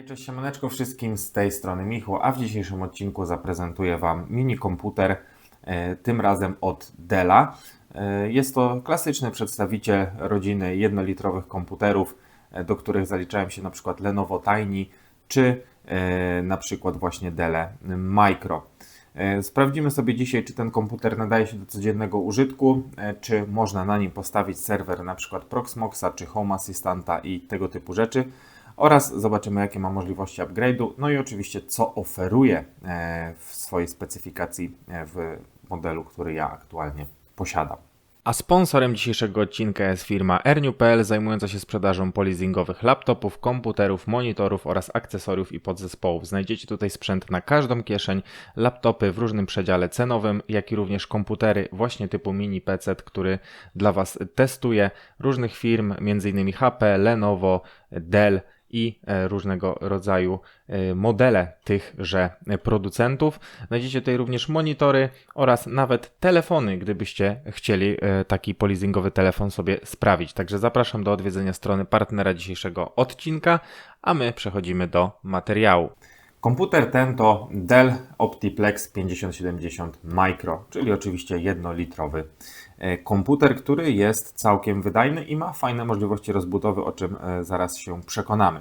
Hej, cześć siemaneczko wszystkim, z tej strony Michał, a w dzisiejszym odcinku zaprezentuję Wam mini komputer, e, tym razem od Della. E, Jest to klasyczny przedstawiciel rodziny jednolitrowych komputerów, e, do których zaliczają się na przykład Lenovo Tiny, czy na przykład właśnie Dell Micro. Sprawdzimy sobie dzisiaj, czy ten komputer nadaje się do codziennego użytku, czy można na nim postawić serwer na przykład Proxmoxa, czy Home Assistanta i tego typu rzeczy oraz zobaczymy, jakie ma możliwości upgrade'u, no i oczywiście, co oferuje e, w swojej specyfikacji e, w modelu, który ja aktualnie posiadam. A sponsorem dzisiejszego odcinka jest firma Erniu.pl zajmująca się sprzedażą polizingowych laptopów, komputerów, monitorów oraz akcesoriów i podzespołów. Znajdziecie tutaj sprzęt na każdą kieszeń, laptopy w różnym przedziale cenowym, jak i również komputery właśnie typu mini PC, który dla Was testuje różnych firm, m.in. HP, Lenovo, Dell i e, różnego rodzaju e, modele tychże producentów. Znajdziecie tutaj również monitory oraz nawet telefony, gdybyście chcieli e, taki polizingowy telefon sobie sprawić. Także zapraszam do odwiedzenia strony partnera dzisiejszego odcinka, a my przechodzimy do materiału. Komputer ten to Dell Optiplex 5070 Micro, czyli oczywiście jednolitrowy komputer, który jest całkiem wydajny i ma fajne możliwości rozbudowy, o czym e, zaraz się przekonamy.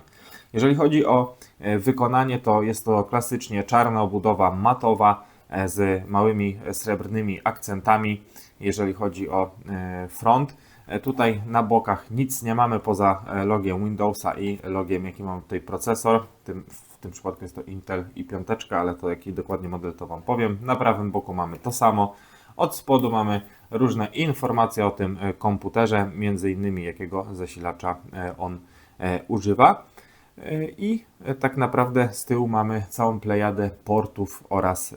Jeżeli chodzi o e, wykonanie, to jest to klasycznie czarna obudowa matowa e, z małymi e, srebrnymi akcentami, jeżeli chodzi o e, front. E, Tutaj na bokach nic nie mamy poza e, logiem Windowsa i logiem, jaki mamy tutaj procesor. W tym przypadku jest to Intel i piąteczka, ale to jaki dokładnie model to Wam powiem. Na prawym boku mamy to samo. Od spodu mamy różne informacje o tym e, komputerze, między innymi jakiego zasilacza e, on e, używa. I tak naprawdę z tyłu mamy całą plejadę portów oraz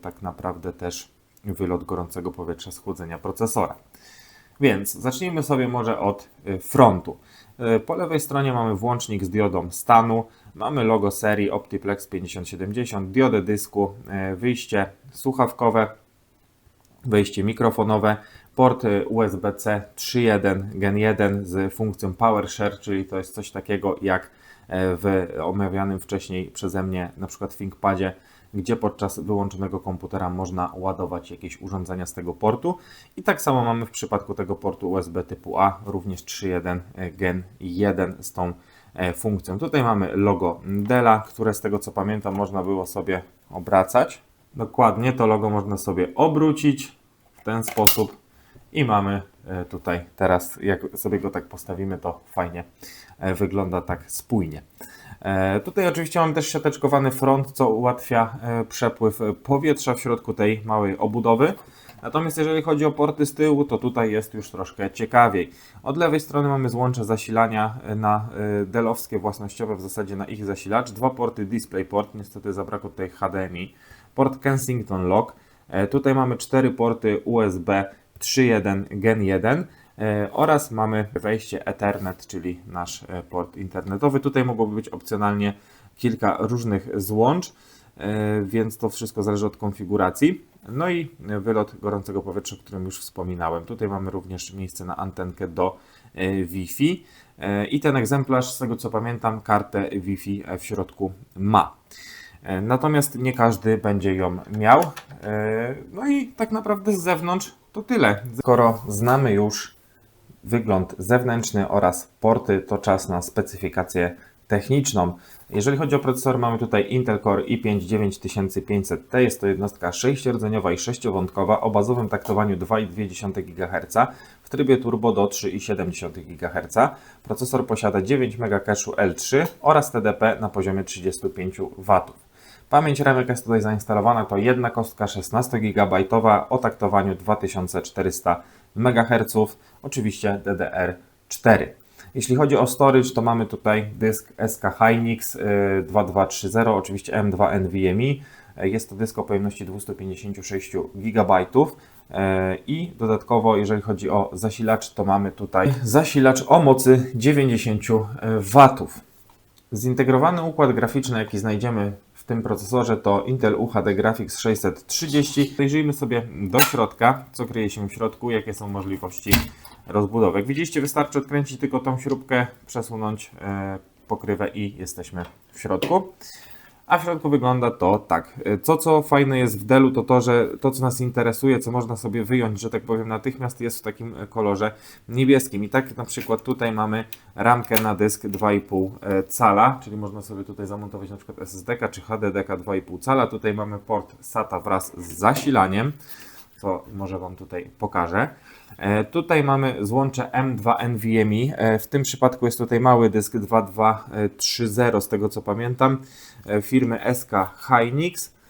tak naprawdę też wylot gorącego powietrza, schłodzenia procesora. Więc zacznijmy sobie może od frontu. Po lewej stronie mamy włącznik z diodą stanu, mamy logo serii Optiplex 5070, diodę dysku, wyjście słuchawkowe, wejście mikrofonowe, port y, USB-C 3.1 Gen 1 z funkcją PowerShare, czyli to jest coś takiego jak e, w omawianym wcześniej przeze mnie na przykład ThinkPadzie, gdzie podczas wyłączonego komputera można ładować jakieś urządzenia z tego portu. I tak samo mamy w przypadku tego portu USB typu A, również 3.1 Gen 1 z tą e, funkcją. Tutaj mamy logo Della, które z tego co pamiętam można było sobie obracać. Dokładnie to logo można sobie obrócić w ten sposób i mamy e, tutaj teraz, jak sobie go tak postawimy, to fajnie e, wygląda tak spójnie. E, Tutaj oczywiście mam też siateczkowany front, co ułatwia przepływ powietrza w środku tej małej obudowy. Natomiast jeżeli chodzi o porty z tyłu, to tutaj jest już troszkę ciekawiej. Od lewej strony mamy złącze zasilania na delowskie własnościowe, w zasadzie na ich zasilacz. Dwa porty DisplayPort, niestety zabrakło tutaj HDMI. Port Kensington Lock. E, Tutaj mamy cztery porty USB 3.1 Gen 1 e, oraz mamy wejście Ethernet, czyli nasz e, port internetowy. Tutaj mogłoby być opcjonalnie kilka różnych złącz, więc to wszystko zależy od konfiguracji. No i wylot gorącego powietrza, o którym już wspominałem. Tutaj mamy również miejsce na antenkę do Wi-Fi i ten egzemplarz, z tego co pamiętam, kartę Wi-Fi w środku ma. E, Natomiast nie każdy będzie ją miał. E, No i tak naprawdę z zewnątrz to tyle. Skoro znamy już wygląd zewnętrzny oraz porty, to czas na specyfikację techniczną. Jeżeli chodzi o procesor, mamy tutaj Intel Core i5 9500T. Jest to jednostka 6-rdzeniowa i 6-wątkowa o bazowym taktowaniu 2,2 GHz w trybie turbo do 3,7 GHz. Procesor posiada 9 MB cache'u L3 oraz TDP na poziomie 35 W. Pamięć RAM, jaka jest tutaj zainstalowana, to jedna kostka 16 GB o taktowaniu 2400 MHz, oczywiście DDR4. Jeśli chodzi o storage, to mamy tutaj dysk SK Hynix y, 2230, oczywiście M2 NVMe. Y, Jest to dysk o pojemności 256 GB. I dodatkowo, jeżeli chodzi o zasilacz, to mamy tutaj zasilacz o mocy 90 W. Zintegrowany układ graficzny, jaki znajdziemy tym procesorze, to Intel UHD Graphics 630. Zajrzyjmy sobie do środka, co kryje się w środku, jakie są możliwości rozbudowy. Jak widzieliście, wystarczy odkręcić tylko tą śrubkę, przesunąć e, pokrywę i jesteśmy w środku. A w środku wygląda to tak. Co co fajne jest w Delu, to to, że to co nas interesuje, co można sobie wyjąć, że tak powiem, natychmiast jest w takim kolorze niebieskim. I tak na przykład tutaj mamy ramkę na dysk 2,5 cala, czyli można sobie tutaj zamontować na przykład SSD czy HDD 2,5 cala. Tutaj mamy port SATA wraz z zasilaniem, co może Wam tutaj pokażę. E, tutaj mamy złącze M2 NVMe. E, w tym przypadku jest tutaj mały dysk 2230 z tego co pamiętam e, firmy SK Hynix.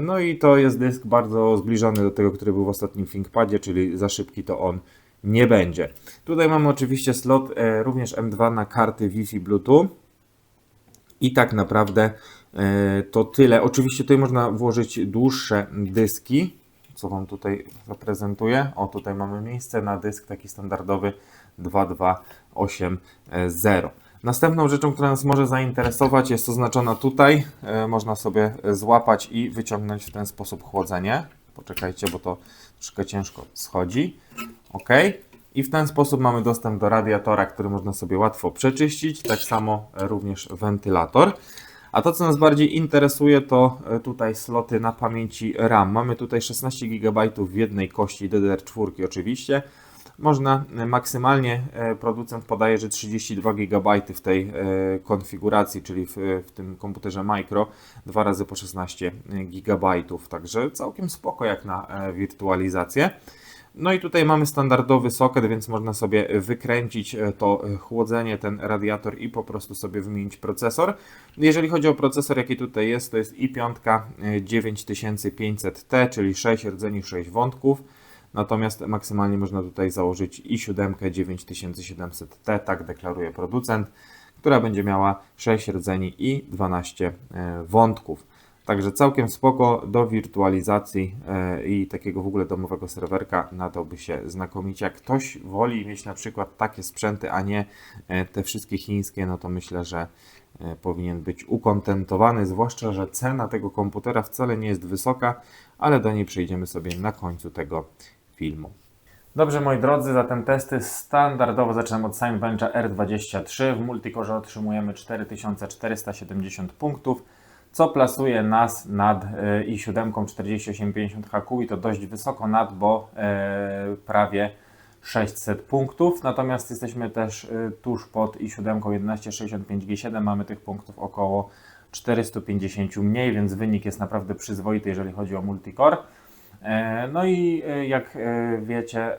No i to jest dysk bardzo zbliżony do tego, który był w ostatnim ThinkPadzie, czyli za szybki to on nie będzie. Tutaj mamy oczywiście slot również M2 na karty Wi-Fi Bluetooth. I tak naprawdę to tyle. Oczywiście tutaj można włożyć dłuższe dyski co Wam tutaj zaprezentuję. O, tutaj mamy miejsce na dysk taki standardowy 2280. Następną rzeczą, która nas może zainteresować jest oznaczona tutaj. E, można sobie złapać i wyciągnąć w ten sposób chłodzenie. Poczekajcie, bo to troszkę ciężko schodzi. OK. I w ten sposób mamy dostęp do radiatora, który można sobie łatwo przeczyścić. Tak samo również wentylator. A to, co nas bardziej interesuje, to e, tutaj sloty na pamięci RAM. Mamy tutaj 16 GB w jednej kości DDR4 oczywiście. Można e, maksymalnie, e, producent podaje, że 32 GB w tej konfiguracji, czyli w, w tym komputerze Micro, dwa razy po 16 GB. Także całkiem spoko jak na wirtualizację. No i tutaj mamy standardowy socket, więc można sobie wykręcić e, to e, chłodzenie, ten radiator i po prostu sobie wymienić procesor. Jeżeli chodzi o procesor, jaki tutaj jest, to jest i5 9500T, czyli 6 rdzeni, 6 wątków. Natomiast maksymalnie można tutaj założyć i7 9700T, tak deklaruje producent, która będzie miała 6 rdzeni i 12 e, wątków. Także całkiem spoko do wirtualizacji e, i takiego w ogóle domowego serwerka nadałby się znakomicie. Jak ktoś woli mieć na przykład takie sprzęty, a nie e, te wszystkie chińskie, no to myślę, że e, powinien być ukontentowany, zwłaszcza, że cena tego komputera wcale nie jest wysoka, ale do niej przejdziemy sobie na końcu tego filmu. Dobrze moi drodzy, zatem testy standardowo zaczynam od Signbencha R23. W multikorze otrzymujemy 4470 punktów co plasuje nas nad e, i7 4850 HQ i to dość wysoko nad, bo e, prawie 600 punktów. Natomiast jesteśmy też e, tuż pod i7 1165G7, mamy tych punktów około 450 mniej, więc wynik jest naprawdę przyzwoity, jeżeli chodzi o multicore. No i jak wiecie,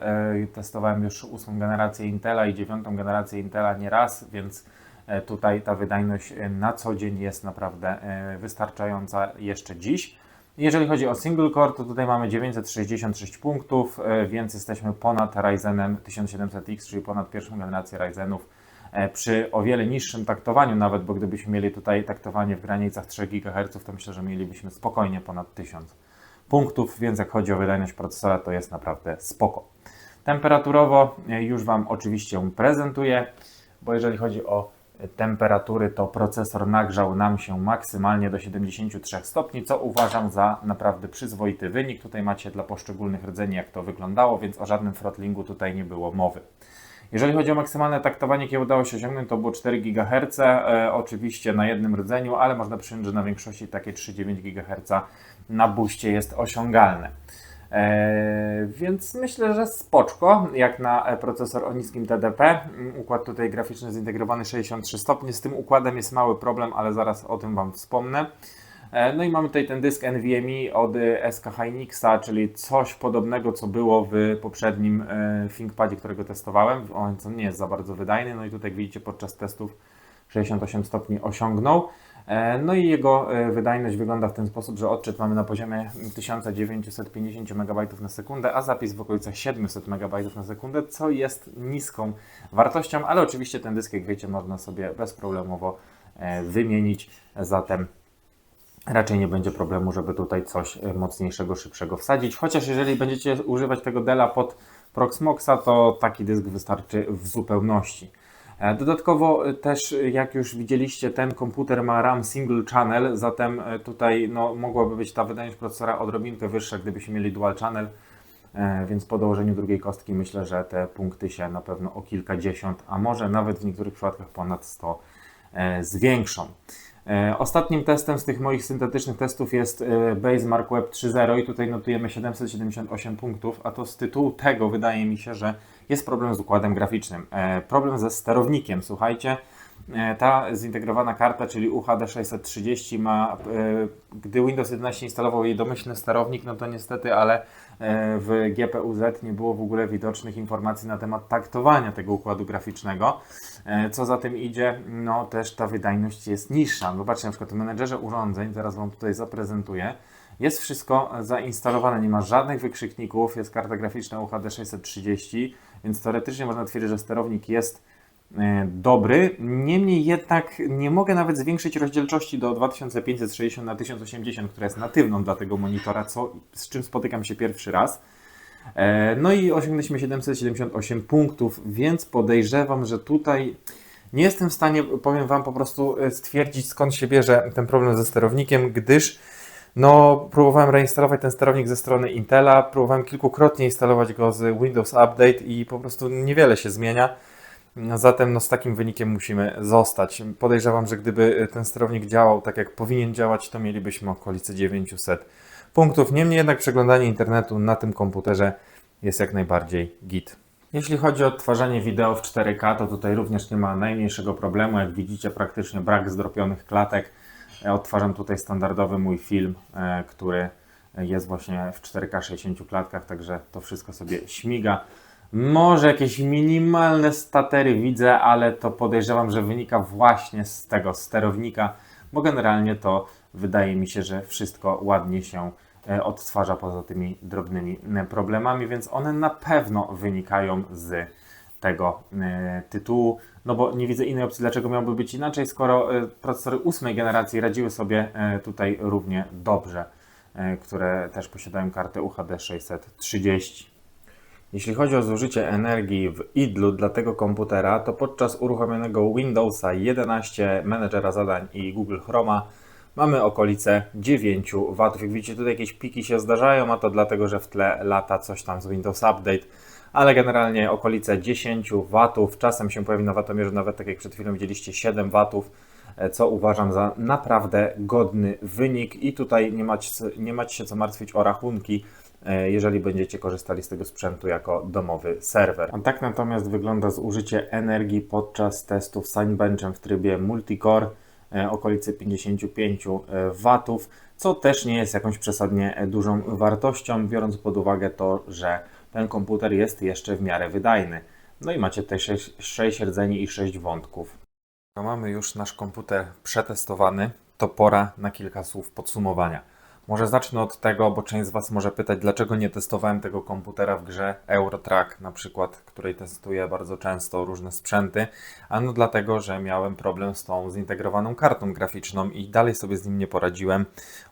testowałem już ósmą generację Intela i dziewiątą generację Intela nieraz, więc E, tutaj ta wydajność e, na co dzień jest naprawdę e, wystarczająca jeszcze dziś. Jeżeli chodzi o single core, to tutaj mamy 966 punktów, więc jesteśmy ponad Ryzenem 1700X, czyli ponad pierwszą generację Ryzenów przy o wiele niższym taktowaniu nawet, bo gdybyśmy mieli tutaj taktowanie w granicach 3 GHz, to myślę, że mielibyśmy spokojnie ponad 1000 punktów, więc jak chodzi o wydajność procesora, to jest naprawdę spoko. Temperaturowo już Wam oczywiście prezentuję, bo jeżeli chodzi o temperatury, to procesor nagrzał nam się maksymalnie do 73 stopni, co uważam za naprawdę przyzwoity wynik. Tutaj macie dla poszczególnych rdzeni, jak to wyglądało, więc o żadnym throttlingu tutaj nie było mowy. Jeżeli chodzi o maksymalne taktowanie, jakie udało się osiągnąć, to było 4 GHz, e, oczywiście na jednym rdzeniu, ale można przyjąć, że na większości takie 3,9 GHz na buście jest osiągalne. E, więc myślę, że spoczko, jak na e, procesor o niskim TDP. Mm, układ tutaj graficzny zintegrowany 63 stopnie. Z tym układem jest mały problem, ale zaraz o tym Wam wspomnę. E, no i mamy tutaj ten dysk NVMe od SK Hynixa, czyli coś podobnego, co było w poprzednim ThinkPadzie, którego testowałem. On nie jest za bardzo wydajny. No i tutaj widzicie podczas testów 68 stopni osiągnął. E, no i jego e, wydajność wygląda w ten sposób, że odczyt mamy na poziomie 1950 MB na sekundę, a zapis w okolicach 700 MB na sekundę, co jest niską wartością, ale oczywiście ten dysk, jak wiecie, można sobie bezproblemowo e, wymienić, zatem raczej nie będzie problemu, żeby tutaj coś mocniejszego, szybszego wsadzić. Chociaż jeżeli będziecie używać tego Dela pod Proxmoxa, to taki dysk wystarczy w zupełności. E, dodatkowo e, też, e, jak już widzieliście, ten komputer ma RAM single channel, zatem tutaj no, mogłaby być ta wydajność procesora odrobinkę wyższa, gdybyśmy mieli dual channel, więc po dołożeniu drugiej kostki myślę, że te punkty się na pewno o kilkadziesiąt, a może nawet w niektórych przypadkach ponad 100 e, zwiększą. E, Ostatnim testem z tych moich syntetycznych testów jest e, Basemark Web 3.0 i tutaj notujemy 778 punktów, a to z tytułu tego wydaje mi się, że jest problem z układem graficznym. E, Problem ze sterownikiem, słuchajcie. E, Ta zintegrowana karta, czyli UHD 630 ma, e, gdy Windows 11 instalował jej domyślny sterownik, no to niestety, ale e, w GPUZ nie było w ogóle widocznych informacji na temat taktowania tego układu graficznego. Co za tym idzie, no też ta wydajność jest niższa. Zobaczcie na przykład w menedżerze urządzeń, zaraz Wam tutaj zaprezentuję. Jest wszystko zainstalowane, nie ma żadnych wykrzykników, jest karta graficzna UHD 630, więc teoretycznie można twierdzić, że sterownik jest dobry. Niemniej jednak nie mogę nawet zwiększyć rozdzielczości do 2560 na 1080, która jest natywną dla tego monitora, co, z czym spotykam się pierwszy raz. E, No i osiągnęliśmy 778 punktów, więc podejrzewam, że tutaj nie jestem w stanie, powiem Wam, po prostu e, stwierdzić skąd się bierze ten problem ze sterownikiem, gdyż no, próbowałem reinstalować ten sterownik ze strony Intela, próbowałem kilkukrotnie instalować go z Windows Update i po prostu niewiele się zmienia. Zatem no, z takim wynikiem musimy zostać. Podejrzewam, że gdyby ten sterownik działał tak jak powinien działać, to mielibyśmy okolice 900 punktów. Niemniej jednak przeglądanie internetu na tym komputerze jest jak najbardziej git. Jeśli chodzi o odtwarzanie wideo w 4K, to tutaj również nie ma najmniejszego problemu. Jak widzicie, praktycznie brak zdropionych klatek. Odtwarzam tutaj standardowy mój film, e, który jest właśnie w 4K 60 klatkach, także to wszystko sobie śmiga. Może jakieś minimalne statery widzę, ale to podejrzewam, że wynika właśnie z tego sterownika, bo generalnie to wydaje mi się, że wszystko ładnie się e, odtwarza poza tymi drobnymi e, problemami, więc one na pewno wynikają z tego e, tytułu, no bo nie widzę innej opcji, dlaczego miałoby być inaczej, skoro procesory ósmej generacji radziły sobie tutaj równie dobrze, które też posiadają kartę UHD 630. Jeśli chodzi o zużycie energii w idlu dla tego komputera, to podczas uruchomionego Windowsa 11, menedżera zadań i Google Chroma mamy okolice 9 W. Jak widzicie, tutaj jakieś piki się zdarzają, a to dlatego, że w tle lata coś tam z Windows Update, ale generalnie okolice 10 W. Czasem się pojawi na watomierzu nawet tak jak przed chwilą widzieliście 7 W, e, co uważam za naprawdę godny wynik i tutaj nie macie, nie macie się co martwić o rachunki, jeżeli będziecie korzystali z tego sprzętu jako domowy serwer. A tak natomiast wygląda zużycie energii podczas testów Cinebenchem w trybie multicore, e, okolice 55 W, co też nie jest jakąś przesadnie e, dużą wartością, biorąc pod uwagę to, że ten komputer jest jeszcze w miarę wydajny. No i macie tutaj 6, 6 rdzeni i 6 wątków. Mamy już nasz komputer przetestowany, to pora na kilka słów podsumowania. Może zacznę od tego, bo część z Was może pytać, dlaczego nie testowałem tego komputera w grze Eurotrack, na przykład, której testuję bardzo często różne sprzęty. Ano dlatego, że miałem problem z tą zintegrowaną kartą graficzną i dalej sobie z nim nie poradziłem.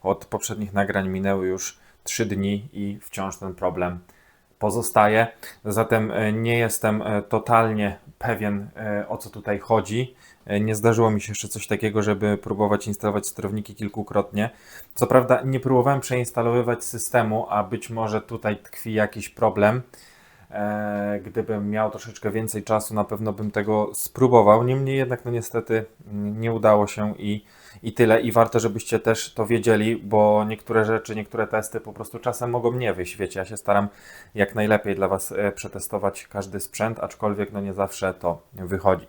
Od poprzednich nagrań minęły już 3 dni i wciąż ten problem pozostaje. Zatem e, nie jestem e, totalnie pewien, e, o co tutaj chodzi. Nie zdarzyło mi się jeszcze coś takiego, żeby próbować instalować sterowniki kilkukrotnie. Co prawda, nie próbowałem przeinstalowywać systemu, a być może tutaj tkwi jakiś problem. Gdybym miał troszeczkę więcej czasu, na pewno bym tego spróbował. Niemniej jednak, no niestety, mm, nie udało się i, i tyle. I warto, żebyście też to wiedzieli, bo niektóre rzeczy, niektóre testy po prostu czasem mogą nie wyjść. Wiecie, ja się staram jak najlepiej dla Was e, przetestować każdy sprzęt, aczkolwiek no nie zawsze to wychodzi.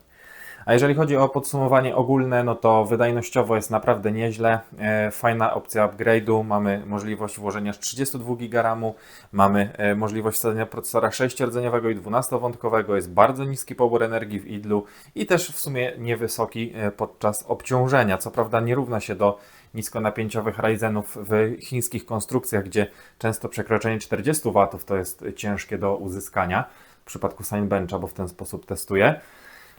A jeżeli chodzi o podsumowanie ogólne, no to wydajnościowo jest naprawdę nieźle. E, Fajna opcja upgrade'u. Mamy możliwość włożenia aż 32 GB mamy e, możliwość wsadzenia procesora 6-rdzeniowego i 12-wątkowego. Jest bardzo niski pobór energii w idlu i też w sumie niewysoki e, podczas obciążenia. Co prawda nie równa się do niskonapięciowych Ryzenów w chińskich konstrukcjach, gdzie często przekroczenie 40 W to jest ciężkie do uzyskania. W przypadku Cinebencha, bo w ten sposób testuję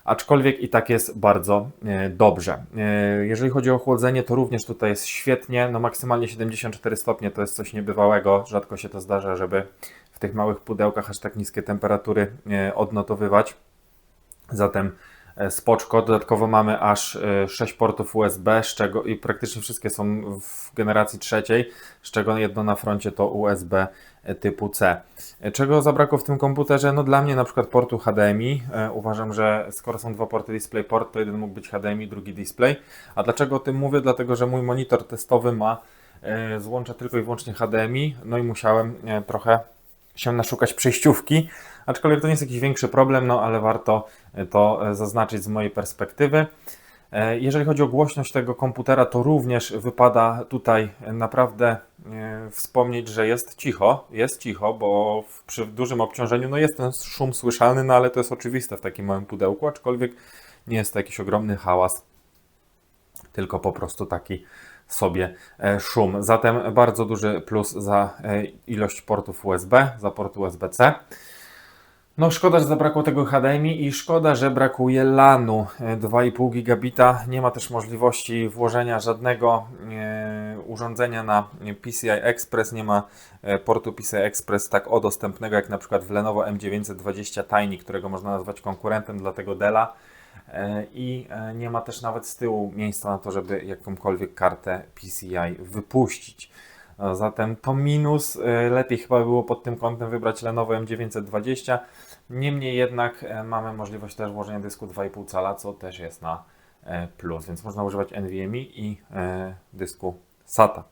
aczkolwiek i tak jest bardzo e, dobrze. E, Jeżeli chodzi o chłodzenie, to również tutaj jest świetnie, no maksymalnie 74 stopnie to jest coś niebywałego, rzadko się to zdarza, żeby w tych małych pudełkach aż tak niskie temperatury e, odnotowywać. Zatem spoczko. Dodatkowo mamy aż 6 portów USB, z czego i praktycznie wszystkie są w generacji trzeciej, z czego jedno na froncie to USB typu C. Czego zabrakło w tym komputerze? No dla mnie na przykład portu HDMI. E, Uważam, że skoro są dwa porty DisplayPort, to jeden mógł być HDMI, drugi display. A dlaczego o tym mówię? Dlatego, że mój monitor testowy ma e, złącza tylko i wyłącznie HDMI, no i musiałem e, trochę się naszukać przejściówki, aczkolwiek to nie jest jakiś większy problem, no ale warto to zaznaczyć z mojej perspektywy. E, Jeżeli chodzi o głośność tego komputera, to również wypada tutaj naprawdę e, wspomnieć, że jest cicho. Jest cicho, bo przy dużym obciążeniu no jest ten szum słyszalny, no ale to jest oczywiste w takim małym pudełku, aczkolwiek nie jest to jakiś ogromny hałas, tylko po prostu taki sobie e, szum. Zatem bardzo duży plus za ilość portów USB, za port USB-C. No szkoda, że zabrakło tego HDMI i szkoda, że brakuje LANu e, 2,5 gigabita. Nie ma też możliwości włożenia żadnego e, urządzenia na PCI Express. Nie ma e, portu PCI Express tak o dostępnego jak na przykład w Lenovo M920 Tiny, którego można nazwać konkurentem dla tego Della. E, I e, nie ma też nawet z tyłu miejsca na to, żeby jakąkolwiek kartę PCI wypuścić. Zatem to minus. E, Lepiej chyba było pod tym kątem wybrać Lenovo M920. Niemniej jednak e, mamy możliwość też włożenia dysku 2,5 cala, co też jest na e, plus, więc można używać NVMe i e, dysku SATA.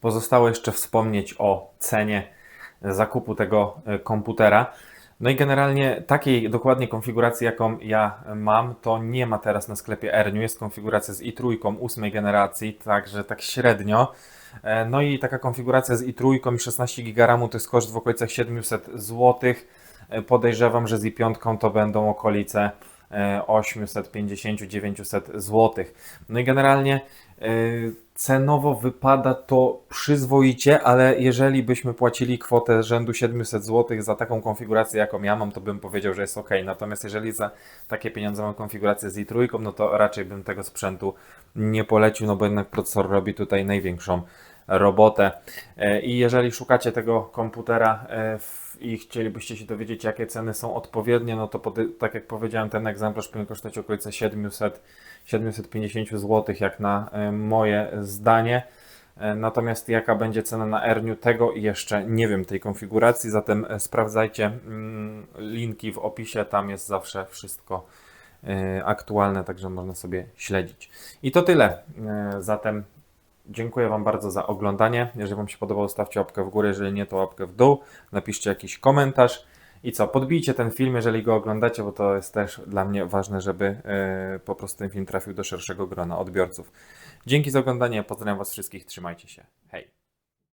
Pozostało jeszcze wspomnieć o cenie zakupu tego komputera. No i generalnie takiej dokładnie konfiguracji, jaką ja mam, to nie ma teraz na sklepie Erniu. Jest konfiguracja z i3 ósmej generacji, także tak średnio. No i taka konfiguracja z i3 i 16 GB to jest koszt w okolicach 700 zł. E, Podejrzewam, że z i5 to będą okolice e, 850-900 zł. No i generalnie e, cenowo wypada to przyzwoicie, ale jeżeli byśmy płacili kwotę rzędu 700 zł za taką konfigurację, jaką ja mam, to bym powiedział, że jest ok. Natomiast jeżeli za takie pieniądze mam konfigurację z i3, no to raczej bym tego sprzętu nie polecił, no bo jednak procesor robi tutaj największą robotę. E, I jeżeli szukacie tego komputera e, w- i chcielibyście się dowiedzieć, jakie ceny są odpowiednie, no to pody- tak jak powiedziałem, ten egzemplarz powinien kosztować okolice 700, 750 zł, jak na e, moje zdanie. E, Natomiast jaka będzie cena na Erniu, tego jeszcze nie wiem tej konfiguracji, zatem e, sprawdzajcie mm, linki w opisie, tam jest zawsze wszystko aktualne, także można sobie śledzić. I to tyle. Zatem Dziękuję Wam bardzo za oglądanie. Jeżeli Wam się podobało, stawcie łapkę w górę, jeżeli nie, to łapkę w dół. Napiszcie jakiś komentarz. I co, podbijcie ten film, jeżeli go oglądacie, bo to jest też dla mnie ważne, żeby e, po prostu ten film trafił do szerszego grona odbiorców. Dzięki za oglądanie, pozdrawiam Was wszystkich, trzymajcie się. Hej!